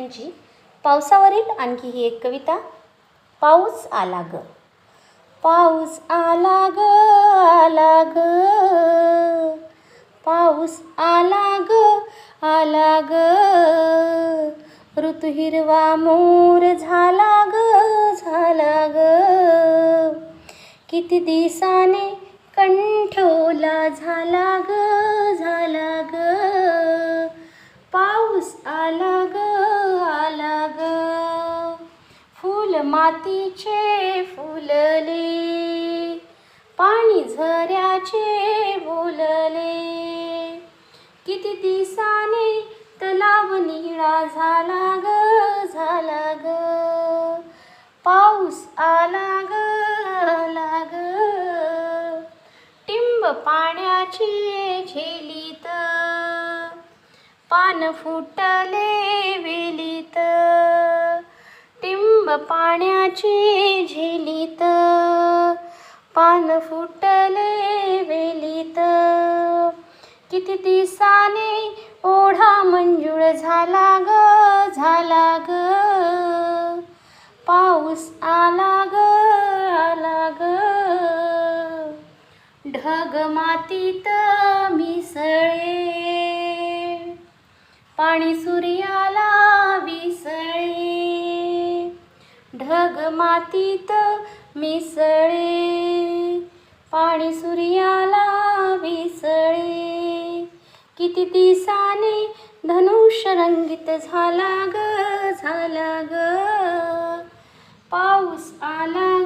यांची पावसावरील आणखी ही एक कविता पाऊस आला ग. पाऊस आला ग आला ग. पाऊस आला ग आला ग. ऋतू हिरवा मोर झाला ग झाला ग. किती दिसाने कंठोला झाला ग झाला ग. पाऊस आला ग मातीचे फुलले पाणी झऱ्याचे बोलले. किती दिसाने तलाव निळा झाला ग झाला ग. पाऊस आला ग आला ग. टिंब पाण्याची झेलीत. पान फुटले पाण्याची झेलीत पान फुटले वेलीत. किती दिसाने ओढा मंजूळ झाला ग झाला ग. पाऊस आला ग आला ग. ढग मातीत मिसळे. पाणी सूर्याला विसळे. ढग मातीत मिसळे पाणी सूर्याला विसळे. किती दिसाने धनुष्य रंगीत झाला ग झाला ग. पाऊस आला